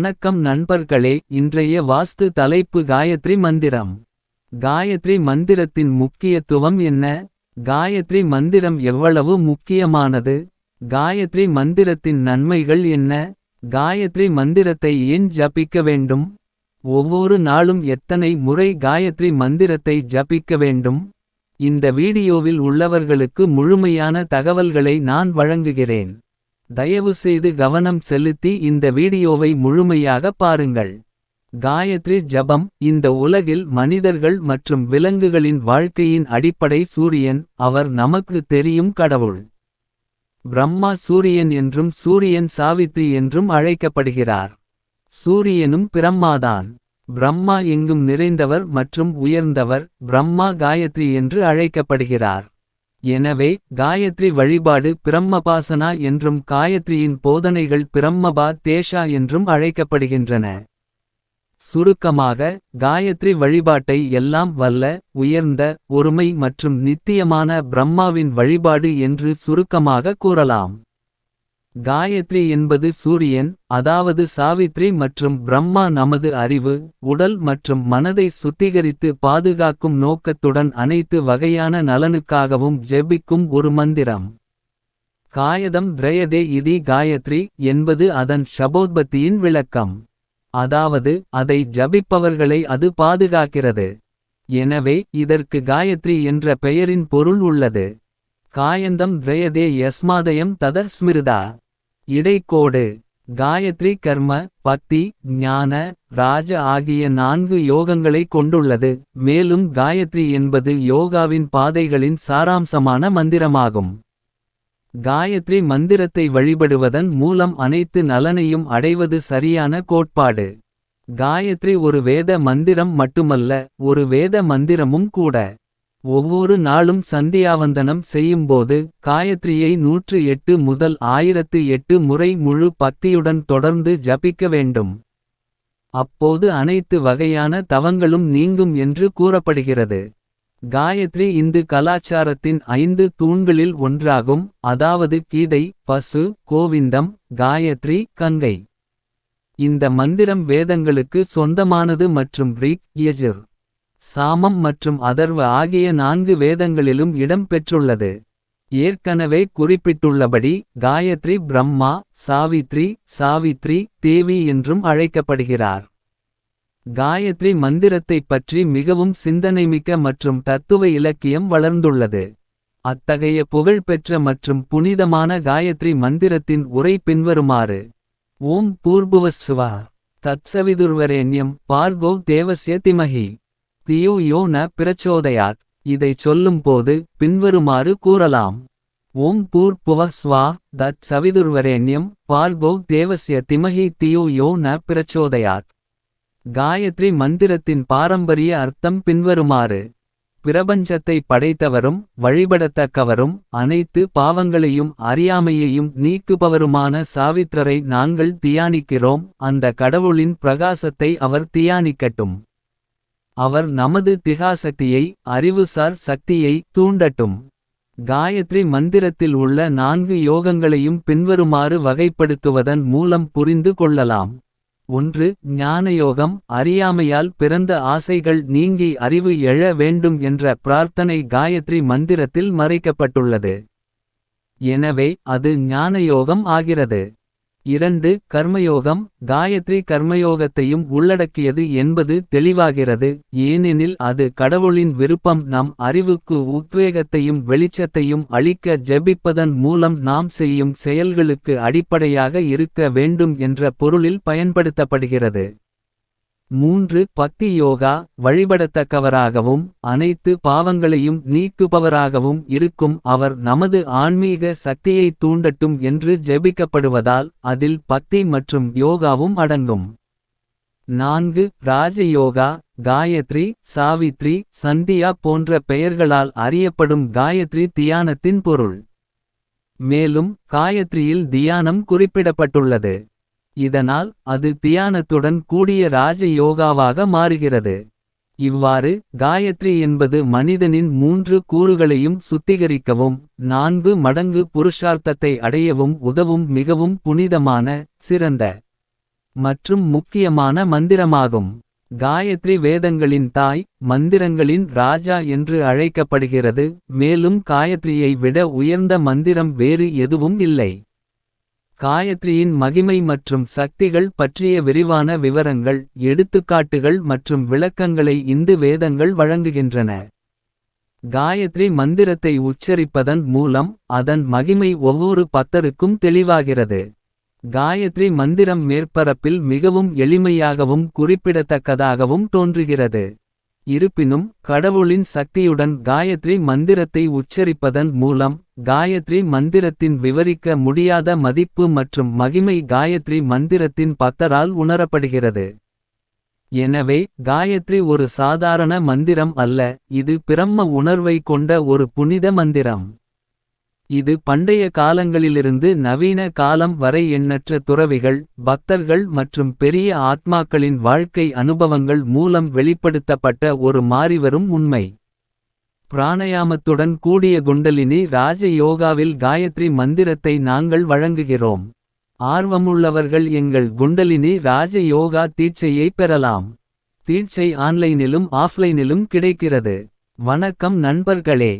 வணக்கம் நண்பர்களே இன்றைய வாஸ்து தலைப்பு காயத்ரி மந்திரம். காயத்ரி மந்திரத்தின் முக்கியத்துவம் என்ன. காயத்ரி மந்திரம் எவ்வளவு முக்கியமானது. காயத்ரி மந்திரத்தின் நன்மைகள் என்ன. காயத்ரி மந்திரத்தை ஏன் ஜபிக்க வேண்டும். ஒவ்வொரு நாளும் எத்தனை முறை காயத்ரி மந்திரத்தை ஜபிக்க வேண்டும். இந்த வீடியோவில் உள்ளவர்களுக்கு முழுமையான தகவல்களை நான் வழங்குகிறேன். தயவுசெய்து கவனம் செலுத்தி இந்த வீடியோவை முழுமையாக பாருங்கள். காயத்ரி ஜபம் இந்த உலகில் மனிதர்கள் மற்றும் விலங்குகளின் வாழ்க்கையின் அடிப்படை சூரியன். அவர் நமக்கு தெரியும் கடவுள். பிரம்மா சூரியன் என்றும் சூரியன் சாவித்து என்றும் அழைக்கப்படுகிறார். சூரியனும் பிரம்மாதான். பிரம்மா எங்கும் நிறைந்தவர் மற்றும் உயர்ந்தவர். பிரம்மா காயத்ரி என்று அழைக்கப்படுகிறார். எனவே காயத்ரி வழிபாடு பிரம்மபாசனா என்றும் காயத்ரியின் போதனைகள் பிரம்மபா தேஷா என்றும் அழைக்கப்படுகின்றன. சுருக்கமாக காயத்ரி வழிபாட்டை எல்லாம் வல்ல உயர்ந்த ஒருமை மற்றும் நித்தியமான பிரம்மாவின் வழிபாடு என்று சுருக்கமாக கூறலாம். காயத்ரி என்பது சூரியன் அதாவது சாவித்ரி மற்றும் பிரம்மா நமது அறிவு உடல் மற்றும் மனதை சுத்திகரித்து பாதுகாக்கும் நோக்கத்துடன் அனைத்து வகையான நலனுக்காகவும் ஜெபிக்கும் ஒரு மந்திரம். காயதம் திரயதே இதி காயத்ரி என்பது அதன் ஷபோத்பத்தியின் விளக்கம். அதாவது அதை ஜபிப்பவர்களை அது பாதுகாக்கிறது. எனவே இதற்கு காயத்ரி என்ற பெயரின் பொருள் உள்ளது. காயந்தம் திரயதே யஸ்மாதயம் ததர் ஸ்மிருதா. இடைக்கோடு காயத்ரி கர்ம பக்தி ஞான ராஜ ஆகிய நான்கு யோகங்களை கொண்டுள்ளது. மேலும் காயத்ரி என்பது யோகாவின் பாதைகளின் சாராம்சமான மந்திரமாகும். காயத்ரி மந்திரத்தை வழிபடுவதன் மூலம் அனைத்து நலனையும் அடைவது சரியான கோட்பாடு. காயத்ரி ஒரு வேத மந்திரம் மட்டுமல்ல ஒரு வேத மந்திரமும் கூட. ஒவ்வொரு நாளும் சந்தியாவந்தனம் செய்யும்போது காயத்ரியை நூற்று எட்டு முதல் ஆயிரத்து எட்டு முறை முழு பக்தியுடன் தொடர்ந்து ஜபிக்க வேண்டும். அப்போது அனைத்து வகையான தவங்களும் நீங்கும் என்று கூறப்படுகிறது. காயத்ரி இந்து கலாச்சாரத்தின் ஐந்து தூண்களில் ஒன்றாகும் அதாவது கீதை பசு கோவிந்தம் காயத்ரி கங்கை. இந்த மந்திரம் வேதங்களுக்கு சொந்தமானது மற்றும் ரிக் யஜுர். சாமம் மற்றும் அதர்வ ஆகிய நான்கு வேதங்களிலும் இடம் பெற்றுள்ளது. ஏற்கனவே குறிப்பிட்டுள்ளபடி காயத்ரி பிரம்மா சாவித்ரி சாவித்ரி தேவி என்றும் அழைக்கப்படுகிறார். காயத்ரி மந்திரத்தைப் பற்றி மிகவும் சிந்தனைமிக்க மற்றும் தத்துவ இலக்கியம் வளர்ந்துள்ளது. அத்தகைய புகழ்பெற்ற மற்றும் புனிதமான காயத்ரி மந்திரத்தின் உரை பின்வருமாறு. ஓம் பூர்புவஸ்ஸுவா தத்சவிதுர்வரேண்யம் பார்கோ தேவசிய திமஹி. தியு யோன ந பிரச்சோதயாத் இதைச் சொல்லும்போது பின்வருமாறு கூறலாம். ஓம் பூர் புவ ஸ்வா தத் சவிதுர்வரேண்யம் பார்கோ தேவஸ்ய திமஹி தியு யோ ந பிரச்சோதயாத். காயத்ரி மந்திரத்தின் பாரம்பரிய அர்த்தம் பின்வருமாறு. பிரபஞ்சத்தை படைத்தவரும் வழிபடத்தக்கவரும் அனைத்து பாவங்களையும் அறியாமையையும் நீக்குபவருமான சாவித்ரரை நாங்கள் தியானிக்கிறோம் அந்த கடவுளின் பிரகாசத்தை அவர் தியானிக்கட்டும். அவர் நமது திகாசக்தியை அறிவுசார் சக்தியை தூண்டட்டும். காயத்ரி மந்திரத்தில் உள்ள நான்கு யோகங்களையும் பின்வருமாறு வகைப்படுத்துவதன் மூலம் புரிந்து கொள்ளலாம். ஒன்று ஞானயோகம் அறியாமையால் பிறந்த ஆசைகள் நீங்கி அறிவு எழ வேண்டும் என்ற பிரார்த்தனை காயத்ரி மந்திரத்தில் மறைக்கப்பட்டுள்ளது. எனவே அது ஞானயோகம் ஆகிறது. இரண்டு கர்மயோகம் காயத்ரி கர்மயோகத்தையும் உள்ளடக்கியது என்பது தெளிவாகிறது. ஏனெனில் அது கடவுளின் விருப்பம் நம் அறிவுக்கு உத்வேகத்தையும் வெளிச்சத்தையும் அளிக்க ஜெபிப்பதன் மூலம் நாம் செய்யும் செயல்களுக்கு அடிப்படையாக இருக்க வேண்டும் என்ற பொருளில் பயன்படுத்தப்படுகிறது. மூன்று பக்தி யோகா வழிபடத்தக்கவராகவும் அனைத்து பாவங்களையும் நீக்குபவராகவும் இருக்கும் அவர் நமது ஆன்மீக சக்தியை தூண்டட்டும் என்று ஜெபிக்கப்படுவதால் அதில் பக்தி மற்றும் யோகாவும் அடங்கும். நான்கு ராஜயோகா காயத்ரி சாவித்ரி சந்தியா போன்ற பெயர்களால் அறியப்படும் காயத்ரி தியானத்தின் பொருள். மேலும் காயத்ரியில் தியானம் குறிப்பிடப்பட்டுள்ளது. இதனால் அது தியானத்துடன் கூடிய ராஜ யோகாவாக மாறுகிறது. இவ்வாறு காயத்ரி என்பது மனிதனின் மூன்று கூறுகளையும் சுத்திகரிக்கவும். நான்கு மடங்கு புருஷார்த்தத்தை அடையவும் உதவும் மிகவும் புனிதமான சிறந்த. மற்றும் முக்கியமான மந்திரமாகும். காயத்ரி வேதங்களின் தாய் மந்திரங்களின் ராஜா என்று அழைக்கப்படுகிறது. மேலும் காயத்ரியை விட உயர்ந்த மந்திரம் வேறு எதுவும் இல்லை. காயத்ரியின் மகிமை மற்றும் சக்திகள் பற்றிய விரிவான விவரங்கள். எடுத்துக்காட்டுகள் மற்றும் விளக்கங்களை இந்து வேதங்கள் வழங்குகின்றன. காயத்ரி மந்திரத்தை உச்சரிப்பதன் மூலம் அதன் மகிமை ஒவ்வொரு பத்தருக்கும் தெளிவாகிறது. காயத்ரி மந்திரம் மேற்பரப்பில் மிகவும் எளிமையாகவும் குறிப்பிடத்தக்கதாகவும் தோன்றுகிறது. இருப்பினும் கடவுளின் சக்தியுடன் காயத்ரி மந்திரத்தை உச்சரிப்பதன் மூலம். காயத்ரி மந்திரத்தின் விவரிக்க முடியாத மதிப்பு மற்றும் மகிமை காயத்ரி மந்திரத்தின் பத்தரால் உணரப்படுகிறது. எனவே காயத்ரி ஒரு சாதாரண மந்திரம் அல்ல இது பிரம்ம உணர்வை கொண்ட ஒரு புனித மந்திரம். இது பண்டைய காலங்களிலிருந்து நவீன காலம் வரை எண்ணற்ற துறவிகள். பக்தர்கள் மற்றும் பெரிய ஆத்மாக்களின் வாழ்க்கை அனுபவங்கள் மூலம் வெளிப்படுத்தப்பட்ட ஒரு மாறிவரும் உண்மை. பிராணயாமத்துடன் கூடிய குண்டலினி ராஜ யோகாவில் காயத்ரி மந்திரத்தை நாங்கள் வழங்குகிறோம். ஆர்வமுள்ளவர்கள் எங்கள் குண்டலினி ராஜ யோகா தீட்சையை பெறலாம். தீட்சை ஆன்லைனிலும் ஆஃப்லைனிலும் கிடைக்கிறது. வணக்கம் நண்பர்களே.